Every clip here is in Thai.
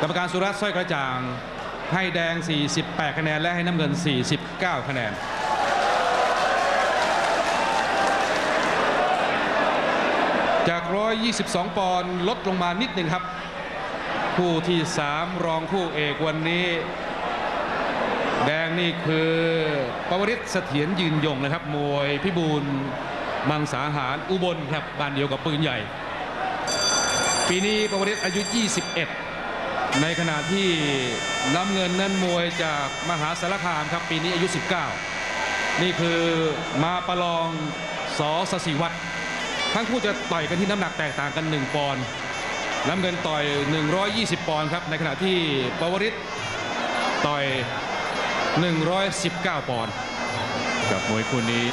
กรรมการสุรัตน์สร้อยกระจ่าง ให้แดง 48 คะแนน และให้น้ำเงิน 49 คะแนนจาก 122 ปอนด์ลดลงมานิดหนึ่งครับ คู่ที่ 3 รองคู่เอกวันนี้ แดงนี่คือปวริศเสถียรยืนยงนะครับ มวยพิบูลมังสาหารอุบลครับบ้านเดียวกับปืนใหญ่ ปีนี้ปวริศอายุ 21 ในขณะที่น้ำเงินนั่นมวยจากมหาสารคามครับปีนี้อายุ 19 นี่คือมาประลองสอสศิวัตรทั้งคู่จะต่อยกันที่น้ำหนักแตกต่างกัน 1 ปอนด์น้ำเงินต่อย 120 ปอนด์ครับในขณะที่ปวริศต่อย 119 ปอนด์กับมวยคู่นี้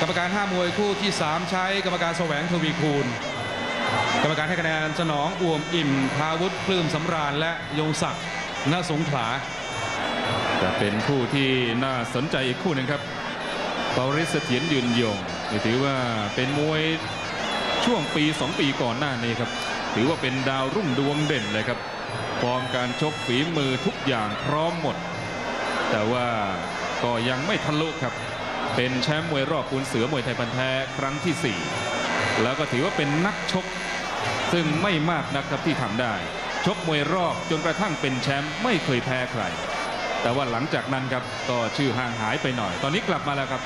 กรรมการห้ามวยคู่ที่ 3 ใช้กรรมการแสวงทวีคูณ กรรมการให้คะแนนสนองอ่วมอิ่ม พาวุฒิปลื้มสำราญและยงศักดิ์ณสงขลาจะเป็นคู่ที่น่าสนใจอีกคู่หนึ่งครับปาริสเถียรยืนยงถือว่าเป็นมวยช่วงปี 2 ปีก่อนหน้านี้ครับ ถือว่าเป็นดาวรุ่งดวงเด่นเลยครับฟอร์มการชกฝีมือทุกอย่างพร้อมหมด แต่ว่าก็ยังไม่ทะลุครับ เป็นแชมป์มวยรอบปูนเสือมวยไทยพันแท้ครั้งที่ 4 แล้วก็ถือว่าเป็นนักชก ซึ่งไม่มากนักครับที่ทำได้ ชกมวยรอบจนกระทั่งเป็นแชมป์ไม่เคยแพ้ใคร แต่ว่าหลังจากนั้นครับก็ชื่อห่างหายไปหน่อย ตอนนี้กลับมาแล้วครับ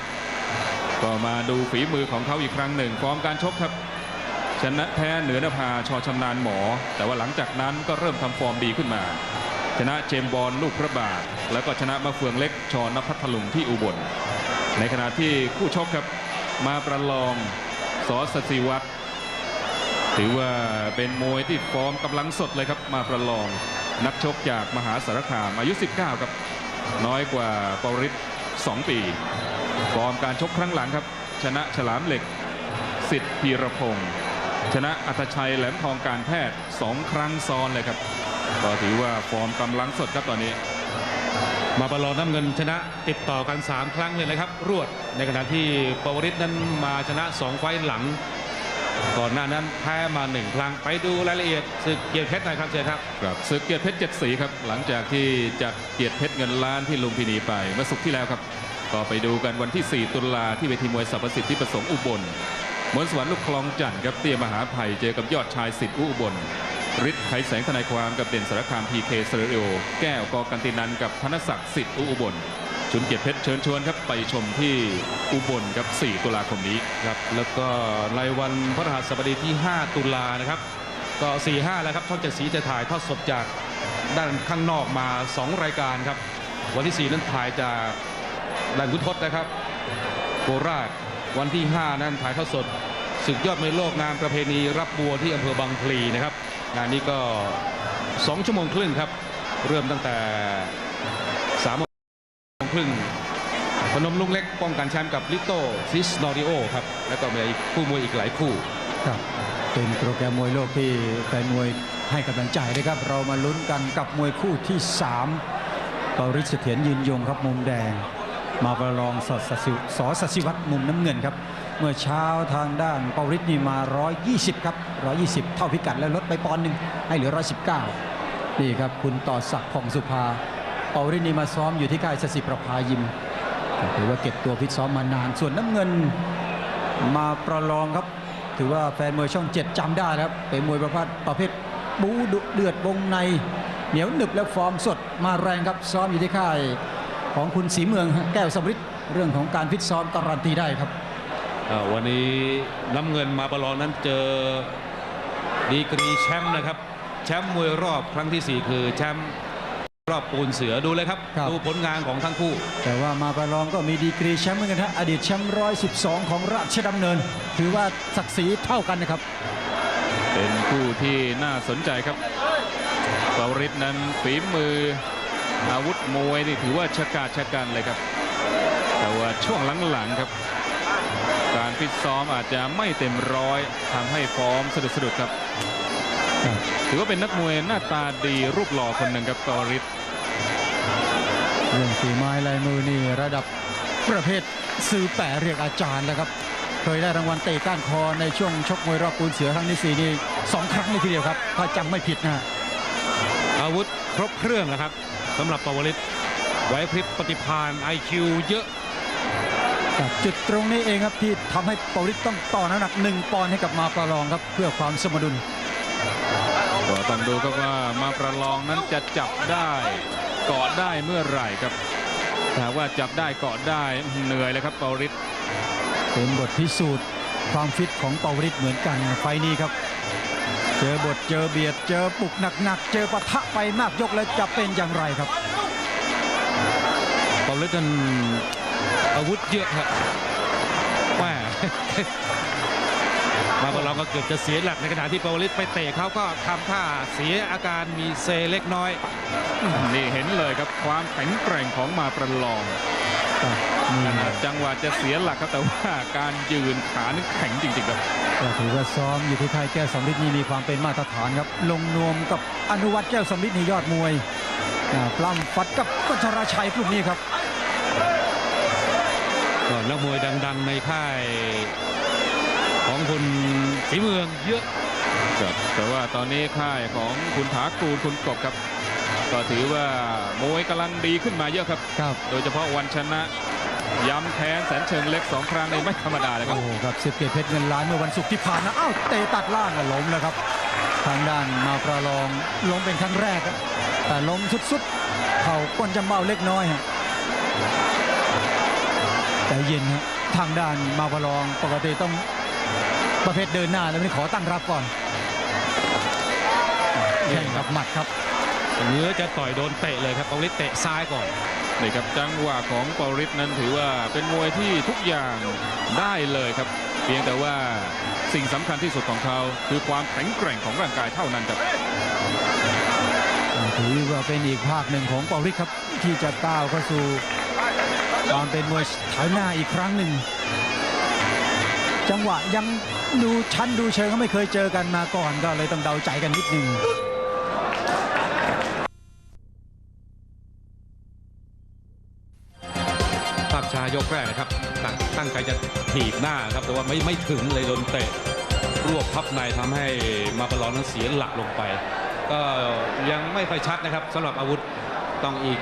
ก็มาดูฝีมือของเขาอีกครั้งหนึ่งฟอร์มการชกครับ ชนะแพ้เหนือนภาชอชำนาญหมอ แต่ว่าหลังจากนั้นก็เริ่มทำฟอร์มดีขึ้นมา ชนะเจมบอลลูกพระบาท แล้วก็ชนะมะเฟืองเล็กชอนพัทลุงที่อุบลในขณะที่คู่ชกครับมาประลอง สอสศิวัตรถือว่าเป็นมวยที่ฟอร์มกำลังสดเลยครับ มาประลองนักชกจากมหาสารคามอายุ 19 ครับ น้อยกว่าปาริศ2 ปี ฟอร์มการชกครั้งหลังครับ ชนะฉลามเหล็กสิทธิ์พีรพงศ์ชนะอัตชัยแหลมทองการแพทย์สองครั้งซ้อนเลยครับ ก็ถือว่าฟอร์มกำลังสดครับตอนนี้ มาประลองน้ำเงินชนะติดต่อกัน 3 ครั้งเลยนะครับ รวดในขณะที่ปวริศนั้นมาชนะ 2 ไฟหลัง ก่อนหน้านั้นแพ้มา 1 ครั้งไปดูรายละเอียดศึกเกียรติเพชรหน่อยครับเชิญครับครับศึกเกียรติเพชรเจ็ดสีครับหลังจากที่จัดเกียรติเพชรเงินล้านที่ลุมพินีไปเมื่อสุกที่แล้วครับก็ไปดูกันวันที่ 4 ตุลาที่เวทีมวยสรรพสิทธิ์ที่ประสงค์อุบลมนต์สวรรค์ลูกคลองจันทร์ครับเตี้ยมหาภัยเจอกับยอดชายสิทธิ์อุบล ฤทธิ์ไขแสงทนายความกับเด่นสารคามพีเคสเรโอแก้วกอกันตินันกับธนศักดิ์สิทธิ์อุบลชุนเกียรติเพชรเชิญชวนครับไปชมที่อุบลครับ 4 ตุลาคมนี้ครับแล้วก็ในวันพฤหัสบดีที่ 5 ตุลานะครับ ก็ 4-5 แล้วครับช่องเจ็ดสีจะถ่ายทอดสดจากด้านข้างนอกมา 2 รายการครับ วันที่ 4 นั้นถ่ายจากด่านพุทธนะครับโคราชวันที่ 5 นั้นถ่ายทอดสดศึกยอดมวยโลกงานประเพณีรับบัวที่อำเภอบางพลีนะครับ งานนี้ก็ 2 ชั่วโมงครึ่งครับ เริ่มตั้งแต่3โมงครึ่งพนมลุงเล็กป้องกันแชมป์กับลิโต้ซิสนอริโอครับ แล้วก็มีคู่มวยอีกหลายคู่ครับเป็นโปรแกรมมวยโลกที่แฟนมวยให้กำลังใจนะครับ เรามาลุ้นกันกับมวยคู่ที่ 3ปาริศเสถียรยืนยงครับมุมแดง มาประลองสอสิสอสสิวัตรมุมน้ำเงินครับ เมื่อเช้าทางด้านปาริศนี่มา 120 ครับ 120 เท่าพิกัดแล้วลดไปปอนด์หนึ่งให้เหลือ 119 นี่ครับคุณต่อศักดิ์ผ่องสุภาปาริศนี่มาซ้อมอยู่ที่ค่ายสสิประภายิมถือว่าเก็บตัวฟิตซ้อมมานาน ส่วนน้ำเงินมาประลองครับ ถือว่าแฟนมวยช่องเจ็ดจำได้ครับ เป็นมวยประเภทประเภทบูดุเดือดวงใน เหนียวหนึบและฟอร์มสดมาแรงครับซ้อมอยู่ที่ค่าย ของคุณสีเมืองแก้วสมฤทธิ์เรื่องของการฟิตซ้อมการันตีได้ครับอ่าวันนี้น้ำเงินมาประลองนั้นเจอดีกรีแชมป์นะครับ แชมป์มวยรอบครั้งทีสี่4 คือแชมป์รอบปูนเสือดูเลยครับครับดูผลงานของทั้งคู่ แต่ว่ามาประลองก็มีดีกรีแชมป์เหมือนกันฮะอดีตแชมป์ร้อยสิบสองของราชดำเนิน ถือว่าศักดิ์ศรีเท่ากันนะครับ เป็นคู่ที่น่าสนใจครับปาริศนั้นฝีมือ อาวุธมวยนี่ถือว่าชะกาจชะกันเลยครับ แต่ว่าช่วงหลังๆครับ การฟิตซ้อมอาจจะไม่เต็มร้อยทำให้ฟอร์มสะดุดสะดุดครับ ถือว่าเป็นนักมวยหน้าตาดีรูปหล่อคนหนึ่งครับปาริศเรื่องฝีไม้ลายมือนี่ระดับประเภทซื้อแปะเรียกอาจารย์แล้วครับ เคยได้รางวัลเตะก้านคอในช่วงชกมวยรอบปูนเสือครั้งที่สี่นี่สองครั้งเลยทีเดียวครับ ถ้าจำไม่ผิดนะฮะอาวุธครบเครื่องนะครับ สำหรับปวริศไหวพริบปฏิภาณ IQ เยอะจากจุดตรงนี้เองครับที่ทำให้ปาริสต้องต่อน้ำหนักหนึ่งปอนด์ให้กับมาประลองครับ เพื่อความสมดุลก็ต้องดูครับว่ามาประลองนั้นจะจับได้เกาะได้เมื่อไหร่ครับถ้าหากว่าจับได้เกาะได้เหนื่อยเลยครับเปาริสเป็นบทพิสูจน์ความฟิตของปาวริศเหมือนกันไฟล์นี้ครับ เจอบทเจอเบียดเจอปุกหนักๆเจอปะทะไปมากยกแล้วจะเป็นอย่างไรครับปวริศนั้นอาวุธเยอะครับแม่มาประลองก็เกือบจะเสียหลักในขณะที่ปวริศไปเตะเขาก็ทำท่าเสียอาการมีเซเล็กน้อย นี่เห็นเลยครับความแข็งแกร่งของมาประลองนี่ขนาด จังหวะจะเสียหลักครับแต่ว่าการยืนขานี่แข็งจริงๆครับก็ถือว่าซ้อมอยู่ที่ค่ายแก้วสำลิดนี่มีความเป็นมาตรฐานครับ ลงนวมกับอนุวัตแก้วสำลิดในยอดมวยอ่าปล้ำฟัดกับกัชราชัยกลุ่มนี้ครับก็นักมวยดัง ๆ ในค่ายของคุณสีเมืองเยอะครับแต่ว่าตอนนี้ค่ายของคุณถากูลคุณกบครับ ก็ถือว่ามวยกำลังดีขึ้นมาเยอะครับ ครับ โดยเฉพาะวันชนะ ย้ำแค้นแสนเชิงเล็กสองครั้งในไม่ธรรมดาเลยครับ โอ้โหครับสิบเกตเพชรเงินล้านเมื่อวันศุกร์ที่ผ่านมาอ้าวเตะตัดล่างอะล้มแล้วครับ ทางด้านมาประลองล้มเป็นครั้งแรกครับแต่ล้มสุดๆ เข่าก้นจำเบ้าเล็กน้อยฮะแต่เย็นฮะทางด้านมาประลองปกติต้องประเภทเดินหน้าแล้วไม่ขอตั้งรับก่อนแข่งกับหมัดครับ เนื้อจะต่อยโดนเตะเลยครับปวริศเตะซ้ายก่อนนี่ครับจังหวะของปอริสนั้นถือว่าเป็นมวยที่ทุกอย่างได้เลยครับ เพียงแต่ว่าสิ่งสำคัญที่สุดของเขา คือความแข็งแกร่งของร่างกายเท่านั้นครับถือว่าเป็นอีกภาคหนึ่งของเปาริสครับที่จะก้าวเข้าสู่ความเป็นมวยแถวหน้าอีกครั้งหนึ่ง จังหวะยังดูชั้นดูเชิงก็ไม่เคยเจอกันมาก่อนก็เลยต้องเดาใจกันนิดนึง ชายกแรกนะครับตั้งใจจะถีบหน้าครับ แต่ว่าไม่ไม่ถึงเลยโดนเตะรวบพับในทำให้มาประลองนั้นเสียหลักลงไป ก็ยังไม่ค่อยชัดนะครับสำหรับอาวุธต้องอีก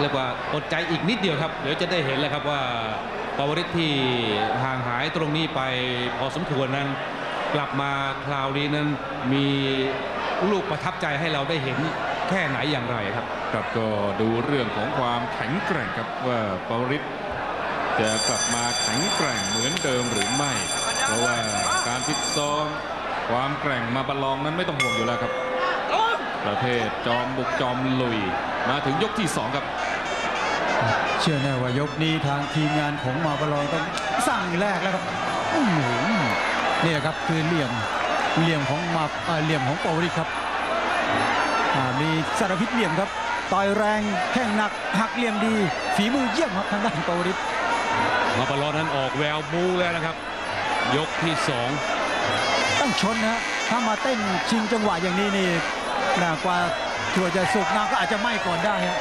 เรียกว่าอดใจอีกนิดเดียวครับ เดี๋ยวจะได้เห็นแล้วครับว่าปวริศที่ห่างหายตรงนี้ไปพอสมควรนั้น กลับมาคราวนี้นั้นมีลูกประทับใจให้เราได้เห็นแค่ไหนอย่างไรครับ ครับก็ดูเรื่องของความแข็งแกร่งครับว่าปอริสจะกลับมาแข็งแกร่งเหมือนเดิมหรือไม่ เพราะว่าการฟิตซ้อมความแกร่งมาประลองนั้นไม่ต้องห่วงอยู่แล้วครับ ประเภทจอมบุกจอมลุย มาถึงยกที่สองครับ เชื่อแน่ว่ายกนี้ทางทีมงานของมาประลองต้องสั่งแรกแล้วครับนี่ครับคือเหลี่ยมเหลี่ยมของมาเหลี่ยมของเปาริสครับมีสารพิษเหลี่ยมครับ ต่อยแรงแข้งหนักหักเหลี่ยมดี ฝีมือเยี่ยมครับทางด้านเปาริสมาปลอนั้นออกแววบูแล้วนะครับ ยกที่สองต้องชนนะฮะถ้ามาเต้นชิงจังหวะอย่างนี้นี่น่ากว่าถั่วจะสุกน้ำก็อาจจะไหม้ก่อนได้ฮะ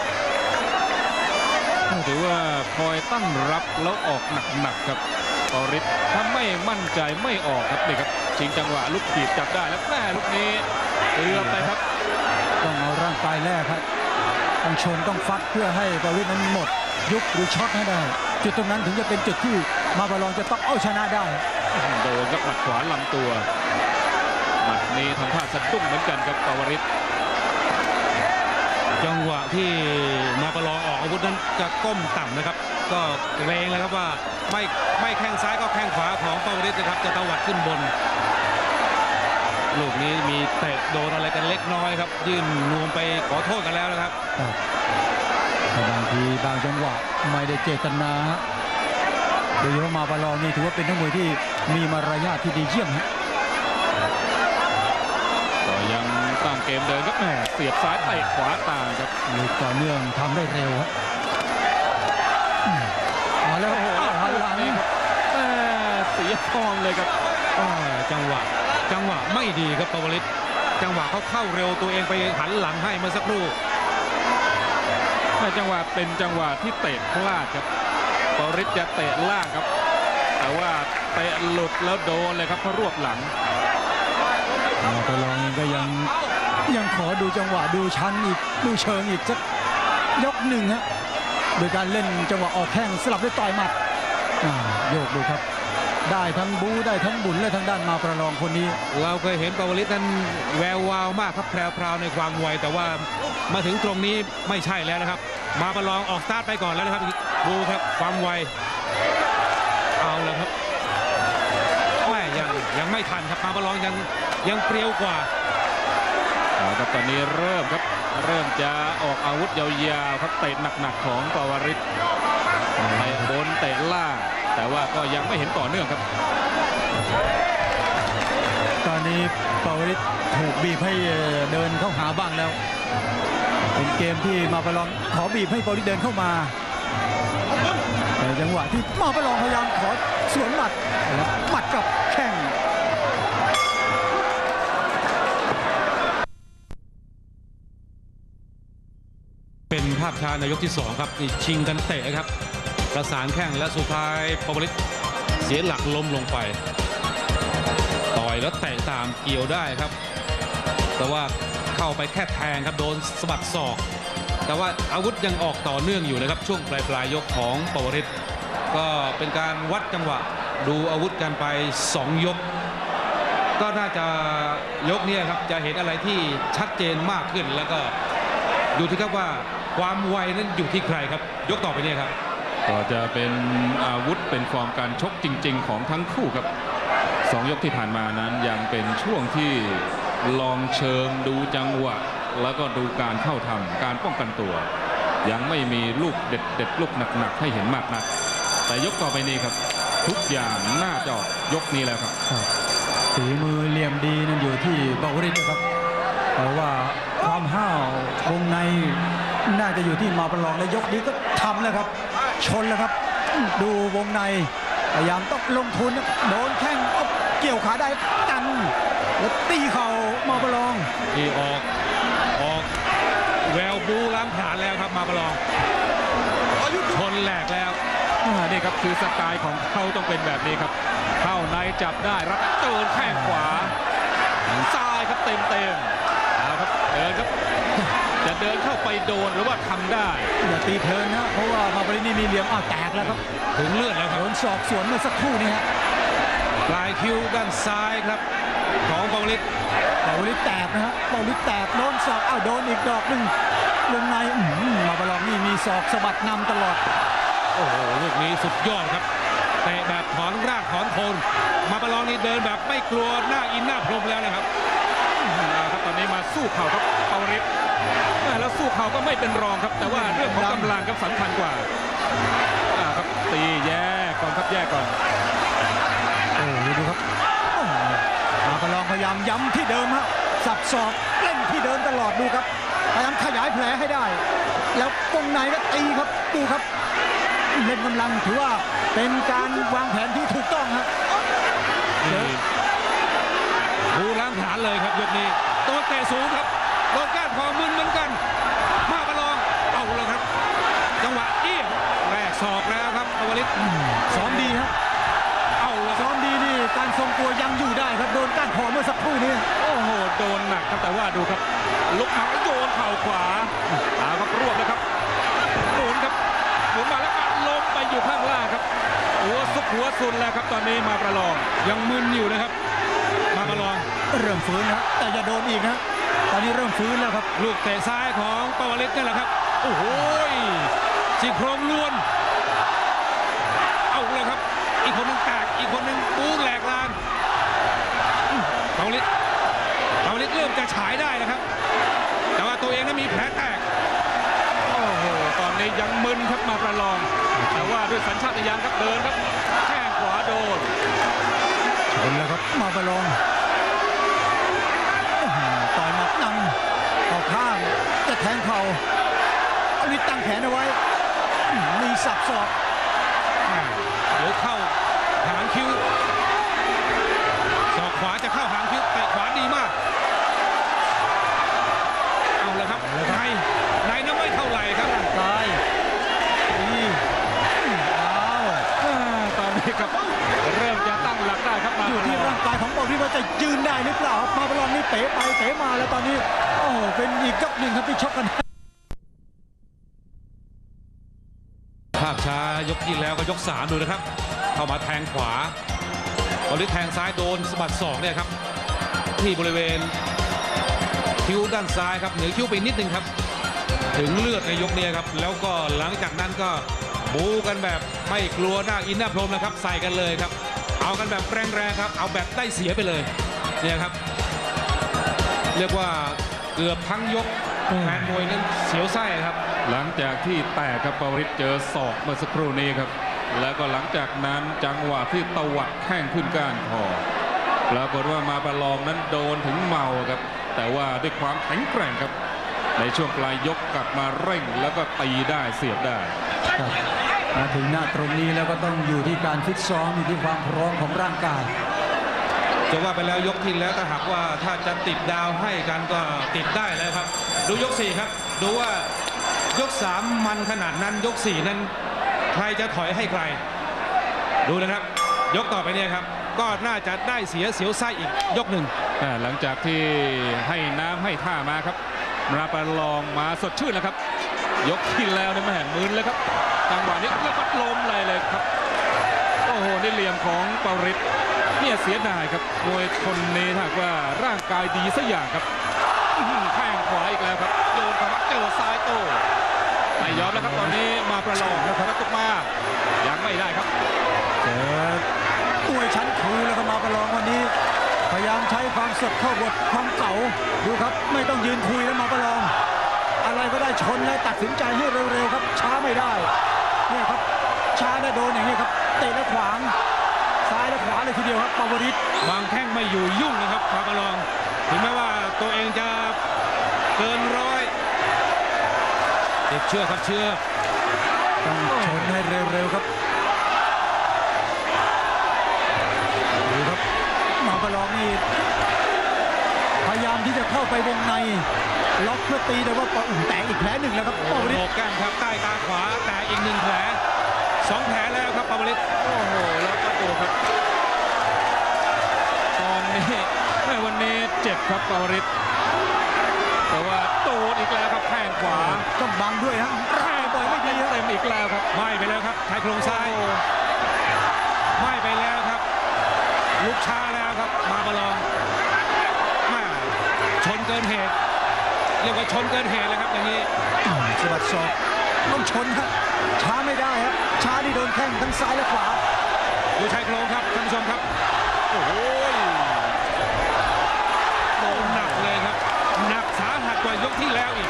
ถือว่าคอยตั้งรับแล้วออกหนักๆครับปอริสถ้าไม่มั่นใจไม่ออกครับนี่ครับชิงจังหวะลูกถีบจับได้แล้วแม่ลูกนี้เกือบไปครับ ต้องเอาร่างกายแรกครับ ต้องชนต้องฟัดเพื่อให้เปาริสนั้นหมด ยุบหรือช็อตให้ได้ จุดตรงนั้นถึงจะเป็นจุดที่มาบอลองจะต้องเอาชนะได้ โดนกับหมัดขวาลำตัวหมัดนี้ทำท่าสะดุ้งเหมือนกันครับปาวริศจังหวะที่มาปลอออกอาวุธนั้นจะก้มต่ำนะครับ ก็เกรงเลยครับว่าไม่ไม่แข้งซ้ายก็แข้งขวาของปาวริศนะครับจะตวัดขึ้นบน ลูกนี้มีเตะโดนอะไรกันเล็กน้อยครับ ยื่นนวมไปขอโทษกันแล้วนะครับแต่บางทีบางจังหวะไม่ได้เจตนาฮะโดยเฉพาะมาบอลองนี่ถือว่าเป็นนักมวยที่มีมารยาทที่ดีเยี่ยมฮะก็ยังตั้งเกมเดินครับแหมเสียบซ้ายเตะขวาตามครับลูกต่อเนื่องทำได้เร็วฮะอืมเอาแล้วโอ้โหหันหลังนี่ครับแหม่เสียฟอร์มเลยครับอ่าจังหวะ จังหวะไม่ดีครับปาวริศจังหวะเขาเข้าเร็วตัวเองไปหันหลังให้เมื่อสักครู่แม่จังหวะเป็นจังหวะที่เตะพลาดครับปอริศจะเตะล่างครับ แต่ว่าเตะหลุดแล้วโดนเลยครับเพราะรวบหลังมาบอลองก็ยังยังขอดูจังหวะดูชั้นอีกดูเชิงอีกสักยกหนึ่งฮะโดยการเล่นจังหวะออกแข้งสลับด้วยต่อยหมัดอ่าโยกดูครับ ได้ทั้งบูได้ทั้งบุญและทางด้านมาประลองคนนี้ เราเคยเห็นปาวลิตนั้นแวววาวมากครับแพรวๆในความไวแต่ว่ามาถึงตรงนี้ไม่ใช่แล้วนะครับ มาประลองออกสตาร์ทไปก่อนแล้วนะครับดูครับความไวเอาแล้วครับแม่ยังยังไม่ทันครับมาประลองยังยังเปรี้ยวกว่าเอาครับตอนนี้เริ่มครับเริ่มจะออกอาวุธยาวๆครับเตะหนักๆของปวริศเตะบนเตะล่าง แต่ว่าก็ยังไม่เห็นต่อเนื่องครับ ตอนนี้ปาวริศถูกบีบให้เดินเข้าหาบ้างแล้ว เป็นเกมที่มาประลองขอบีบให้ปาวริศเดินเข้ามาแต่จังหวะที่มาประลองพยายามขอสวนหมัดแล้วหมัดกับแข้งเป็นภาพช้าในยกที่ 2 ครับนี่ชิงกันเตะครับ ประสานแข้งและสุดท้ายปวลิตเสียหลักล้มลงไป ต่อยแล้วเตะตามเกี่ยวได้ครับ แต่ว่าเข้าไปแค่แทงครับโดนสะบัดศอก แต่ว่าอาวุธยังออกต่อเนื่องอยู่นะครับ ช่วงปลายปลายๆยกของปวริศก็เป็นการวัดจังหวะดูอาวุธกันไป 2 ยก ก็น่าจะยกนี้ครับจะเห็นอะไรที่ชัดเจนมากขึ้นแล้วก็ดูที่ครับว่าความไวนั้นอยู่ที่ใครครับ ยกต่อไปนี่ยครับ ก็จะเป็นอาวุธเป็นฟอร์มการชกจริง ๆ ของทั้งคู่ครับสองยกที่ผ่านมานั้นยังเป็นช่วงที่ลองเชิงดูจังหวะ แล้วก็ดูการเข้าทำการป้องกันตัว ยังไม่มีลูกเด็ดเด็ดลูกหนักๆให้เห็นมากนัก แต่ยกต่อไปนี้ครับ ทุกอย่างน่าจะอยกนี้แล้วครับฝีมือเหลี่ยมดีนั่นอยู่ที่ปาวริศนะครับแต่ว่าความห้าววงในน่าจะอยู่ที่มาประลองและยกนี้ก็ทำแล้วครับ ชนแล้วครับ ดูวงในพยายามต้องลงทุนนะโดนแข้งเอาเกี่ยวขาได้กันแล้วตีเข่ามาประลองที่ออกออกแววบูล้างผลาญแล้วครับมาประลองชนแหลกแล้วอ่านี่ครับคือสไตล์ของเขาต้องเป็นแบบนี้ครับ เข้าในจับได้รับเตินแข้งขวาซ้ายครับเต็มเต็มๆเอาครับเดินครับ จะเดินเข้าไปโดนหรือว่าทำได้อย่าตีเพลินนะเพราะว่ามาประลองนี่มีเหลี่ยมอ้าวแตกแล้วครับถึงเลือดแล้วคโดรับนศอกสวนเมื่อสักครู่นี้ฮะปลายคิ้วด้านซ้ายครับ ของปาวลิตปาวลิศแตกนะฮะปาวลิศแตกโดนศอกอ้าวโดนอีกดอกหนึ่งวงในอื้อหือมาประลองนี่มีศอกสะบัดนำตลอด โอ้โหลูกนี้สุดยอดครับเตะแบบถอนรากถอนโคนมาประลองนี่เดินแบบไม่กลัวหน้าอินหน้าพรมแล้วนะครับ นนี้มาสู้เข่าครับเปาริศแล้วสู้เข่าก็ไม่เป็นรองครับ แต่ว่าเรื่องของกำลังครับสำคัญกว่าครับตีแยกก่อนครับแยกก่อนโอ้ดูครับมาประลองพยายามย้ำที่เดิมฮะสับศอกเล่นที่เดิมตลอดดูครับพยายามขยายแผลให้ได้ แล้ววงในก็ตีครับดูครับ เล่นกำลังถือว่าเป็นการวางแผนที่ถูกต้องฮะนี่ ล้างผลาญเลยครับยกนี้โดนเตะสูงครับโดนก้านคอมึนเหมือนกัน มาประลองเอาแล้วครับ จังหวะเอี้ยงแรกศอกแล้วครับปาวลิตซ้อมดีฮะเอาแล้วคซ้รับอมดีนี่การทรงตัวยังอยู่ได้ครับโดนก้านคอเมื่อสักครู่นี้โอ้โหโดนหนักครับแต่ว่าดูครับลุกมาแล้วโยนเข่าขวาเอาครับรวบนะครับหมุนครับหมุนมาแล้วก็ล้มไปอยู่ข้างล่างครับหัวซุกหัวซุนแล้วครับตอนนี้มาประลองยังมึนอยู่นะครับ มาประลอง เริ่มฟื้นนะแต่อย่าโดนอีกนะตอนนี้เริ่มฟื้นแล้วครับ ลูกเตะซ้ายของปาวลิตนั่นแหละครับ โอ้โหซี่โครงล้วน เอาเลยครับ อีกคนหนึงแตกอีกคนหนึงปูแหลกลานอื้อปาวลิตปาวลิตเริ่มจะฉายได้นะครับ แต่ว่าตัวเองนั้นมีแผลแตกโอ้โหตอนนี้ยังมึนครับมาประลอง แต่ว่าด้วยสัญชาตญาณครับเดินครับแข้งขวาโดนชนแล้วครับมาประลอง นำออกข้างจะแทงเข่าอลิตตั้งแขนเอาไว้ มีสับสอกเดี๋ยวเข้าหางคิ้วสอกขวาจะเข้าหางคิ้วเตะขวาดีมาก เอาแล้วครับในในนั้นไม่เท่าไหร่ครับ ตายนี่เอา อ่าตอนนี้ครับ เริ่มจะตั้งหลักได้ครับมา อยู่ ประล ที่อกที่ว่าจะยืนได้หรือเปล่าครับมาประลนี่เป๋ไปเป๋มาแล้วตอนนี้โอ้โหเป็นอีกครับที่ช็อกกันภาพช้ายกที่แล้วก็ยกสามดูนะครับ เข้ามาแทงขวาตอนนี้แทงซ้ายโดนสะบัดศอกเนี่ยครับ ที่บริเวณคิ้วด้านซ้ายครับเหนือคิ้วไปนิดนึงครับ ถึงเลือดในยกเนี้ครับ แล้วก็หลังจากนั้นก็บูกันแบบไม่กลัวหน้าอินหน้าพรมนะครับ ใส่กันเลยครับ เอากันแบบแรงๆครับ เอาแบบได้เสียไปเลยเนี่ยครับ เรียกว่าเกือบทั้งยกแฟนมวยนั้นเสียวไส้ครับ หลังจากที่แตกครับปวริศเจอศอกเมื่อสักครู่นี้ครับ แล้วก็หลังจากนั้นจังหวะที่ตวัดแข้งขึ้นก้านคอปรากฏว่ามาประลองนั้นโดนถึงเมาครับ แต่ว่าด้วยความแข็งแกร่งครับ ในช่วงปลายยกกลับมาเร่งแล้วก็ตีได้เสียบได้ครับ มาถึงหน้าตรงนี้แล้วก็ต้องอยู่ที่การฟิตซ้อมอยู่ที่ความพร้อมของร่างกาย จะว่าไปแล้วยกที่แล้วถ้าหากว่าถ้าจะติดดาวให้กันก็ติดได้แล้วครับ ดูยก4ครับ ดูว่ายก 3 มันขนาดนั้นยก 4 นั้น ใครจะถอยให้ใคร ดูนะครับ ยกต่อไปเนี่ยครับ ก็น่าจะได้เสียเสียวไส้อีกยกหนึ่งอ่าหลังจากที่ให้น้ำให้ท่ามาครับมาประลองมาสดชื่นแล้วครับ ยกที่แล้วเนี่ยแม่มืนเลยครับจังหวะนี้แล้วก็ล้มเลยเลยครับ โอ้โหนี่เหลี่ยมของปาริศเนี่ยเสียดายครับมวยคนนี้ถ้าหากว่าร่างกายดีสักอย่างครับอื้อหือแข้งขวาอีกแล้วครับโยนเข้ามาเจอซ้ายโต้ไม่ยอมแล้วครับตอนนี้มาประลองแล้วครับตุกมายังไม่ได้ครับเจอมวยชั้นครูแล้วก็มาประลองวันนี้ พยายามใช้ความสดเข้าบทความเก่าดูครับ ไม่ต้องยืนคุยแล้วมาประลองอะไรก็ได้ ชนแล้วตัดสินใจให้เร็วๆครับ ช้าไม่ได้เนี่ยครับช้าได้โดนอย่างนี้ครับเตะและขวาง ซ้ายและขวาเลยทีเดียวครับปาวริศบางแข้งไม่อยู่ยุ่งนะครับพาประลองถึงแม้ว่าตัวเองจะเกินร้อยเด็กเชื่อกครับเชื่อกต้องชนให้เร็วๆครับดูครับมาประลองนี่พยายามที่จะเข้าไปวงใน ล็อกเพื่อตีแต่ว่าปะอุ่นแตกอีกแผลหนึ่งแล้วครับปาวริโหศนกแก้มครับใต้ตาขวาแต่อีกหนึ่งแผลสองแผลแล้วครับปาวลิศโอ้โหแล้วก็ดูครับตอนนี้แม่วันนี้เจ็บครับปาวริศแต่ว่าโดนอีกแล้วครับแข้งขวาต้องบังด้วยฮะแรงปล่อยไม่ดีครับเต็มอีกแล้วครับไหม้ไปแล้วครับชายโครงซ้ายไหม้ไปแล้วครับ ลุกช้าแล้วครับมาประลองแม่ชนเกินเหตุ เรียกว่าชนเกินเหตุเลยครับอย่างนี้สะบัดศอกต้องชนครับช้าไม่ได้ครับช้านี่โดนแข้งทั้งซ้ายและขวาดูชายโครงครับท่านผู้ชมครับโอ้โหโดนหนักเลยครับหนักสาหัสกว่ายกที่แล้วอีก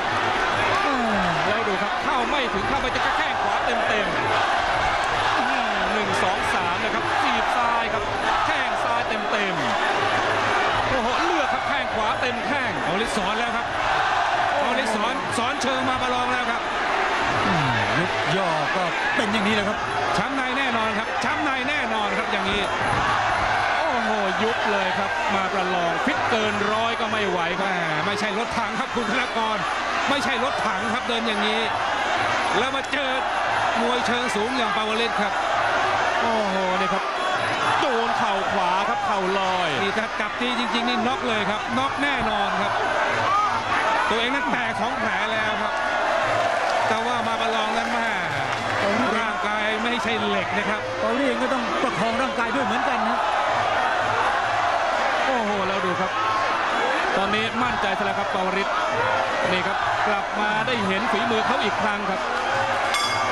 แล้วดูครับเข้าไม่ถึงเข้าไปจะแข้งขวาเต็มเต็มๆอื้อหือหนึ่งสองสามนะครับจีบซ้ายครับแข้งซ้ายเต็มเต็มๆโอ้โหเลือกครับแข้งขวาเต็มแข้งเอาลิสสอนแล้วครับเอาลิ สสอนสอนเชิงมาประลองแล้วครับยุบย่อก็เป็นอย่างนี้แหละครับ ช้ำในแน่นอนครับ ช้ำในแน่นอนครับอย่างนี้ โอ้โห ยุบเลยครับ มาประลองฟิตเกินร้อยก็ไม่ไหวคแหรับมไม่ใช่รถถังครับคุณธนกร ไม่ใช่รถถังครับเดินอย่างนี้ แล้วมาเจอมวยเชิงสูงอย่างปาวลิศครับ โอ้โหเนี่ยครับโดนเข่าขวาครับเข่าลอยนี่ถ้าจับตีจริง ๆ นี่น็อกเลยครับน็อกแน่นอนครับ ตัวเองนั้นแตกสองแผลแล้วครับ แต่ว่ามาประลองนั้นแม่ร่างกายไม่ใช่เหล็กนะครับเปาลี่เองก็ต้องประคองร่างกายด้วยเหมือนกันนะโอ้โหแล้วดูครับ ตอนนี้มั่นใจซะแล้วครับปาวริศนี่ครับกลับมาได้เห็นฝีมือเขาอีกครั้งครับ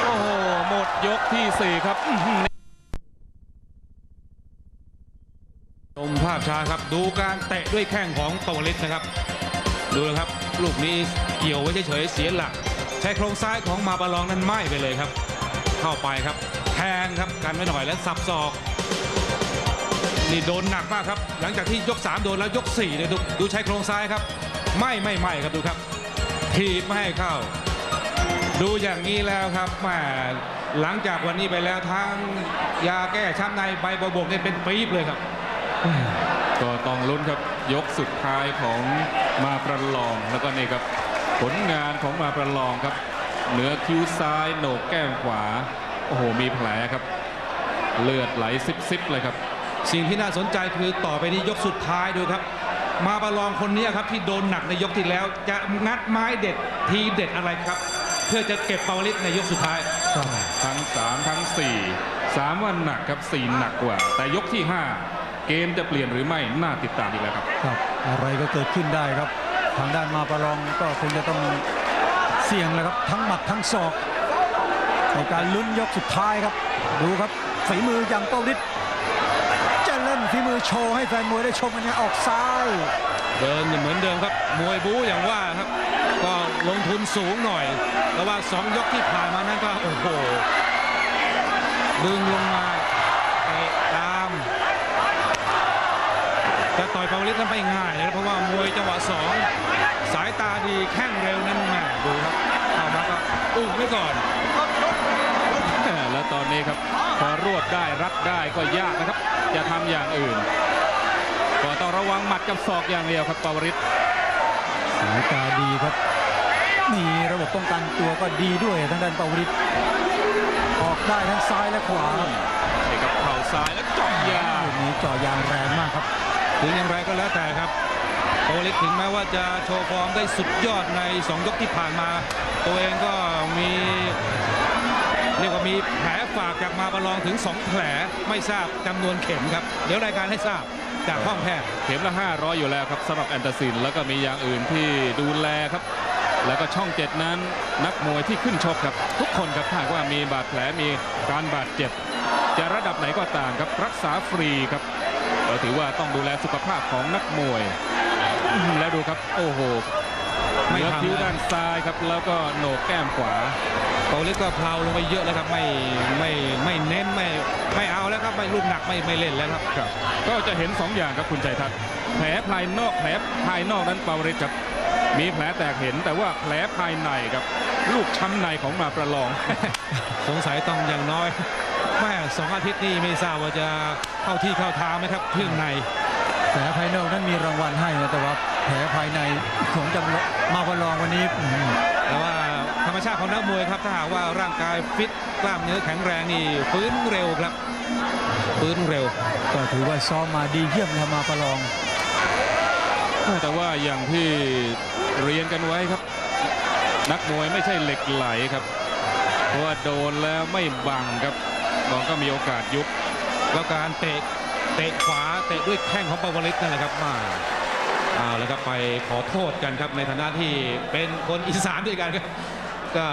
โอ้โหหมดยกที่สี่ครับอื้อหือชมภาพช้าครับ ดูการเตะด้วยแข้งของปาวลิศนะครับ ดูนะครับ ลูกนี้เกี่ยวไว้เฉยๆเสียหลักใช้โครงซ้ายของมาบาลองนั้นไหม้ไปเลยครับ เข้าไปครับ แทงครับกันไว้หน่อยแล้วสับศอกนี่โดนหนักมากครับ หลังจากที่ยก 3 โดนแล้วยก4เนี่ยดูดูใช้โครงซ้ายครับ ไม่ไม่ไม่ครับดูครับถีบไม่ให้เข้า ดูอย่างนี้แล้วครับแหม่หลังจากวันนี้ไปแล้วทั้งยาแก้ช้ำในใบบวบกเนี่ยเป็นปี๊บเลยครับ ก็ต้องลุ้นครับยกสุดท้ายของ มาประลองแล้วก็นี่ครับผลงานของมาประลองครับ เหนือคิ้วซ้ายโหนกแก้มขวา โอ้โห มีแผลครับ เลือดไหลซิบๆเลยครับ สิ่งที่น่าสนใจคือต่อไปนี้ยกสุดท้ายดูครับ มาประลองคนนี้ครับที่โดนหนักในยกที่แล้ว จะงัดไม้เด็ดทีเด็ดอะไรครับ เพื่อจะเก็บปาวลิตในยกสุดท้าย ทั้ง 3 ทั้ง 4 3 ว่าหนักครับ 4 หนักกว่า แต่ยกที่ 5 เกมจะเปลี่ยนหรือไม่น่าติดตามอีกแล้วครับครับ อะไรก็เกิดขึ้นได้ครับ ทางด้านมาประลองก็คงจะต้องเสี่ยงแล้วครับ ทั้งหมัดทั้งศอกในการลุ้นยกสุดท้ายครับ ดูครับฝีมืออย่างเป้าฤทธิ์จะเล่นฝีมือโชว์ให้แฟนมวยได้ชมกันเนี่ยออกซ้าย เดินเหมือนเดิมครับ มวยบู๊อย่างว่าครับ ก็ลงทุนสูงหน่อย แต่ว่าสองยกที่ผ่านมานั้นก็โอ้โหดึงลงมาเตะตาม จะ ต่อยปาวลิตนั้นไม่ง่ายนะครับเพราะว่ามวยจังหวะสองสายตาดีแข้งเร็วนั้นแหม่ดูครับเข้ามาก็อุ้มไว้ก่อนแล้วตอนนี้ครับพอรวดได้รัดได้ก็ยากนะครับจะทำอย่างอื่นก็ต้องระวังหมัดกับศอกอย่างเดียวครับปาวริศสายตาดีครับนี่ระบบป้องกันตัวก็ดีด้วยทางด้านเป้าฤทธิ์ออกได้ทั้งซ้ายและขวาครับนี่ครับเข่าซ้ายแล้วเจาะยางลูกนี้เจ่อยางแรงมากครับ ถึงอย่างไรก็แล้วแต่ครับปาวลิตถึงแม้ว่าจะโชว์ฟอร์มได้สุดยอดในสองยกที่ผ่านมา ตัวเองก็มีเรียกว่ามีแผลฝากจากมาประลองถึง 2 แผลไม่ทราบจำนวนเข็มครับ เดี๋ยวรายการให้ทราบจากห้องแพทย์เข็มละ 500 อยู่แล้วครับสำหรับแอนตาซิน แล้วก็มีอย่างอื่นที่ดูแลครับ แล้วก็ช่องเจ็ดนั้นนักมวยที่ขึ้นชกครับ ทุกคนครับถ้าหากว่ามีบาดแผลมีการบาดเจ็บ จะระดับไหนก็ตามครับรักษาฟรีครับ ก็ถือว่าต้องดูแลสุขภาพของนักมวยอื้อหือแล้วดูครับโอ้โหไม่เหนือทำคิ้วนะด้านซ้ายครับแล้วก็โหนกแก้มขวาปาวลิตก็เพลาลงไปเยอะแล้วครับไม่ไม่ไม่เน้นไม่ไม่เอาแล้วครับไม่ลูกหนักไม่ไม่เล่นแล้วครับครับ ก็จะเห็น 2 อย่างครับคุณชัยทัศน์แผลภายนอกแผลภายนอกนั้นปาวริศครับมีแผลแตกเห็นแต่ว่าแผลภายในครับ ลูกช้ำในของมาประลอง สงสัยต้องอย่างน้อย แม่สองอาทิตย์นี้ไม่ทราบว่าจะเข้าที่เข้าทางไหมครับเครื่องในแผลภายนอกนั้นมีรางวัลให้นะแต่ว่าแผลภายในของจำลองมาประลองวันนี้อืมแต่ว่าธรรมชาติของนักมวยครับถ้าหากว่าร่างกายฟิตกล้ามเนื้อแข็งแรงนี่ฟื้นเร็วครับฟื้นเร็ว ก็ถือว่าซ้อมมาดีเยี่ยมนะมาประลอง แต่ว่าอย่างที่เรียนกันไว้ครับ นักมวยไม่ใช่เหล็กไหลครับ เพราะว่าโดนแล้วไม่บังครับ บองก็มีโอกาสยุบแล้วการเตะเตะขวาเตะด้วยแข้งของปาวลิตนั่นแหละครับมาเอาแล้วครับไปขอโทษกันครับในฐานะที่เป็นคนอีสานด้วยกันครับก็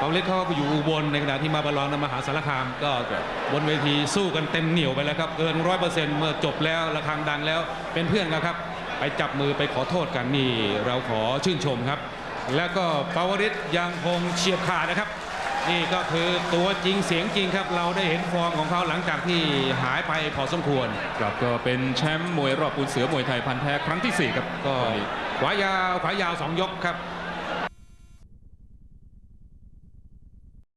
ปาวลิตเขาก็อยู่อุบลในขณะที่มาบอลลองนมหาสารคาม ก็บนเวทีสู้กันเต็มเหนียวไปแล้วครับเกินร้อยเปอร์เซ็นต์เมื่อจบแล้วระฆังดังแล้วเป็นเพื่อนกันครับ ไปจับมือไปขอโทษกันนี่เราขอชื่นชมครับ แล้วก็ปาวริศยังคงเฉียบขาดนะครับ นี่ก็คือตัวจริงเสียงจริงครับ เราได้เห็นฟอร์มของเขาหลังจากที่หายไปพอสมควรครับก็เป็นแชมป์มวยรอบปูนเสือมวยไทยพันธุ์แท้ครั้งที่ 4 ครับก็ขวายาวขวายาวสองยกครับ